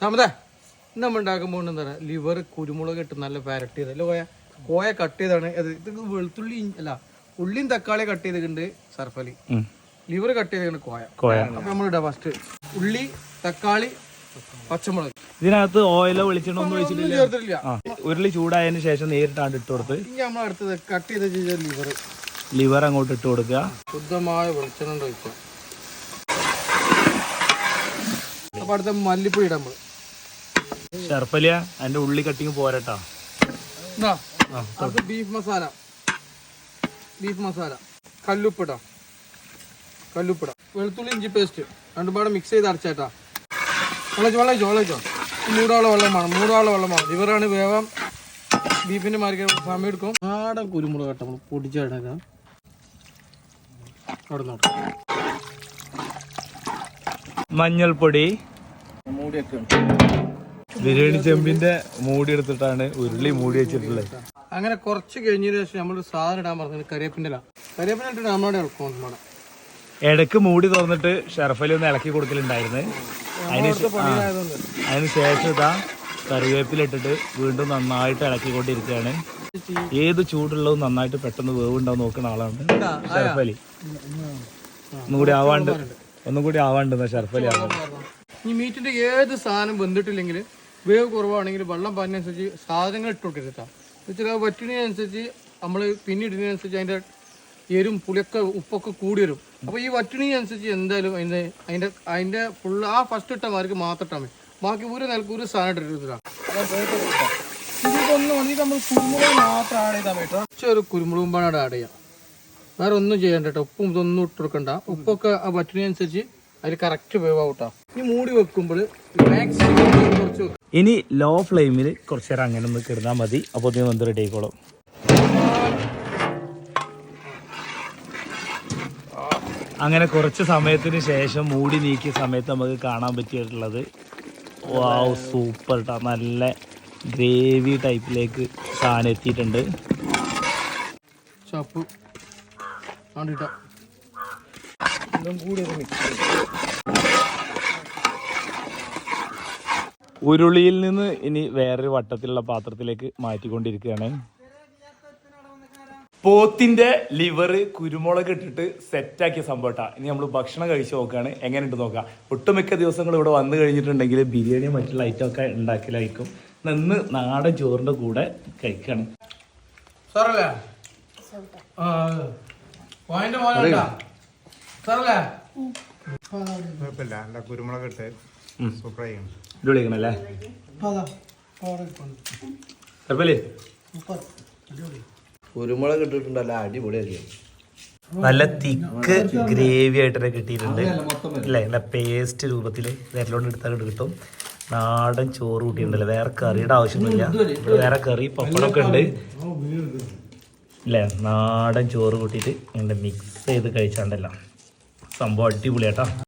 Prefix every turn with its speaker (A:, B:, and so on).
A: സമതേ നമ്മൾ ഉണ്ടാക്കുമ്പോൾ എന്താ പറയുക ലിവർ കുരുമുളക് ഇട്ട് നല്ല വരട്ടി ചെയ്ത് അല്ലേ കോയ? കോയ കട്ട് ചെയ്താണ്. അത് ഇത് വെളുത്തുള്ളി അല്ല ഉള്ളിയും തക്കാളി കട്ട് ചെയ്തിട്ടുണ്ട് സർഫലി. ലിവർ കട്ട് ചെയ്തിട്ടുണ്ട് കോയ.
B: കോയ.
A: അപ്പൊ നമ്മളിടാം ഫസ്റ്റ് ഉള്ളി തക്കാളി പച്ചമുളക്.
B: ഇതിനകത്ത് ഓയിലോ വെളിച്ചെണ്ണ ഒന്നും വെച്ചിട്ടില്ല ഉരുളി ചൂടായതിനു ശേഷം നേരിട്ടാണ് ഇട്ട് കൊടുത്ത്
A: ഇനി നമ്മൾ അടുത്തത് കട്ട് ചെയ്ത് ലിവർ.
B: ലിവർ അങ്ങോട്ട് ഇട്ട് കൊടുക്കുക.
A: ശുദ്ധമായ വെളിച്ചെണ്ണ ഒഴിക്കുക. അപ്പൊ അടുത്ത മല്ലിപ്പൊടി ഇടാൻ നമ്മൾ.
B: ഷർഫലിയ അതിന്റെ ഉള്ളി കട്ടിങ് പോരട്ടാ.
A: ബീഫ് മസാല ബീഫ് മസാല കല്ലുപ്പിടാ. കല്ലുപ്പിട. വെളുത്തുള്ളി ഇഞ്ചി പേസ്റ്റ് രണ്ടുപാട് മിക്സ് ചെയ്ത് അടച്ചേട്ടാ വെള്ളച്ചോ വെള്ളച്ചോ വെള്ളച്ചോ. മൂടാളെ വെള്ളം വേണം. മൂടാളെ വെള്ളം വേണം. ഇവരാണ് വേഗം ബീഫിന്റെ മാറിക്കാൻ സമയം എടുക്കും. നാടൻ കുരുമുളക് കേട്ടോ നമ്മൾ പൊടിച്ചിടക്കാം അവിടെ നോക്കാം.
B: മഞ്ഞൾപ്പൊടി.
A: മൂടിയൊക്കെ
B: ബിരിയാണി ചെമ്പിന്റെ മൂടി എടുത്തിട്ടാണ് ഉരുളി മൂടി വെച്ചിട്ടുള്ളത്.
A: അങ്ങനെ കുറച്ച് കഴിഞ്ഞതിന് ശേഷം നമ്മൾ സാധനം ഇടാൻ പറഞ്ഞത് കരിയേപ്പിന്റെ കരിയപ്പിന്റെ കരിയേപ്പിന്റെ ഇട്ടിട്ട് നമ്മളോട് ഇളക്കും നമ്മുടെ.
B: ഇടയ്ക്ക് മൂടി തുറന്നിട്ട് ഷെർഫലി ഒന്ന് ഇളക്കി കൊടുക്കലുണ്ടായിരുന്നു. അതിന് ശേഷം ഇതാ കറിവേപ്പിലിട്ടിട്ട് വീണ്ടും നന്നായിട്ട് ഇളക്കിക്കൊണ്ടിരിക്കുകയാണ്. ഏത് ചൂടുള്ളതും നന്നായിട്ട് പെട്ടെന്ന് വേവുണ്ടാവും നോക്കുന്ന ആളാണ് ഷെർഫലി ഒന്നുകൂടി ആവാണ്ട് ഒന്നും കൂടി ആവാണ്ട് ഷെർഫലി ആവാണ്ട്
A: ഈ മീറ്റിന്റെ ഏത് സാധനം വെന്തിട്ടില്ലെങ്കിൽ വേവ് കുറവാണെങ്കിൽ വെള്ളം പറഞ്ഞനുസരിച്ച് സാധനങ്ങൾ ഇട്ട് കൊടുക്കരുത് വെച്ചാൽ അത് വറ്റുന്നതിനനുസരിച്ച് നമ്മൾ പിന്നിടുന്നതിനനുസരിച്ച് അതിന്റെ എരും പുളിയൊക്കെ ഉപ്പൊക്കെ കൂടി വരും. അപ്പോൾ ഈ വറ്റുന്നതിനനുസരിച്ച് എന്തായാലും അതിന്റെ അതിന്റെ അതിന്റെ ഫുൾ ആ ഫസ്റ്റ് ഇട്ട മാർക്ക് മാത്രം ഇട്ടാൽ മതി. ബാക്കി ഒരു നിലയ്ക്ക് ഒരു സാധനം ഇട്ടിട്ടാണ് ഇതൊന്നും മതി നമ്മൾ കുരുമുളക് ആഡ് കുരുമുളകും പാടാണ് ആഡ് ചെയ്യാം. വേറെ ഒന്നും ചെയ്യണ്ട കേട്ടോ ഉപ്പും ഇതൊന്നും ഇട്ട് കൊടുക്കണ്ട. ഉപ്പൊക്കെ ആ വറ്റുന്നതിനനുസരിച്ച് അതിൽ കറക്റ്റ് ഔട്ടാ ഇനി മൂടി വെക്കുമ്പോൾ മാക്സിമം കുറച്ച്
B: ഇനി ലോ ഫ്ലെയിമിൽ കുറച്ച് നേരം അങ്ങനെ ഒന്ന് കിടന്നാൽ മതി. അപ്പോൾ ഇതിന് വന്ന് റെഡി ആയിക്കോളും. അങ്ങനെ കുറച്ച് സമയത്തിന് ശേഷം മൂടി നീക്കിയ സമയത്ത് നമുക്ക് കാണാൻ പറ്റിയിട്ടുള്ളത് വാവ് സൂപ്പർ കേട്ടോ നല്ല ഗ്രേവി ടൈപ്പിലേക്ക് സാധനം എത്തിയിട്ടുണ്ട്.
A: ചപ്പ്. ആണ്ടിട്ട ഇതും കൂടി ഒന്ന് മിക്സ്
B: ഉരുളിയിൽ നിന്ന് ഇനി വേറൊരു വട്ടത്തിലുള്ള പാത്രത്തിലേക്ക് മാറ്റിക്കൊണ്ടിരിക്കുകയാണ്. പോത്തിന്റെ ലിവർ കുരുമുളക് ഇട്ടിട്ട് സെറ്റാക്കിയ സംഭവട്ടാ ഇനി നമ്മൾ ഭക്ഷണം കഴിച്ചു നോക്കുകയാണ് എങ്ങനെയുണ്ട് നോക്കാം. ഒട്ടുമിക്ക ദിവസങ്ങൾ ഇവിടെ വന്നു കഴിഞ്ഞിട്ടുണ്ടെങ്കിൽ ബിരിയാണി മറ്റുള്ള ഐറ്റം ഒക്കെ ഉണ്ടാക്കലായിരിക്കും. നിന്ന് നാടൻ ചോറിന്റെ കൂടെ
A: കഴിക്കാണ്. പോയിന്റ് സാറല്ലേ
C: കുഴപ്പമില്ല. കുരുമുളക് ഇട്ട് സൂപ്പർ ചെയ്യണം
B: ഇത് വിളിക്കണം അല്ലേ
A: അതാ പോടെ
B: കുഴപ്പമില്ലേ?
A: സൂപ്പർ അടിപൊളി
D: കുരുമുളക് ഇട്ടിട്ടുണ്ടല്ലോ. അടിപൊളിയാക്കി
B: നല്ല തിക്ക് ഗ്രേവി ആയിട്ടൊക്കെ കിട്ടിയിട്ടുണ്ട്. അല്ലേ? നല്ല പേസ്റ്റ് രൂപത്തിൽ വിരലോണ്ട് എടുത്താൽ കിട്ടും. നാടൻ ചോറ് കൂട്ടിയിട്ടുണ്ടല്ലോ. വേറെ കറിയുടെ ആവശ്യമൊന്നുമില്ല. വേറെ കറി പപ്പടമൊക്കെ ഉണ്ട്. അല്ലേ? നാടൻ ചോറ് കൂട്ടിയിട്ട് ഇങ്ങനെ മിക്സ് ചെയ്ത് കഴിച്ചാണ്ടല്ല. സംഭവം അടിപൊളിയാട്ടാ.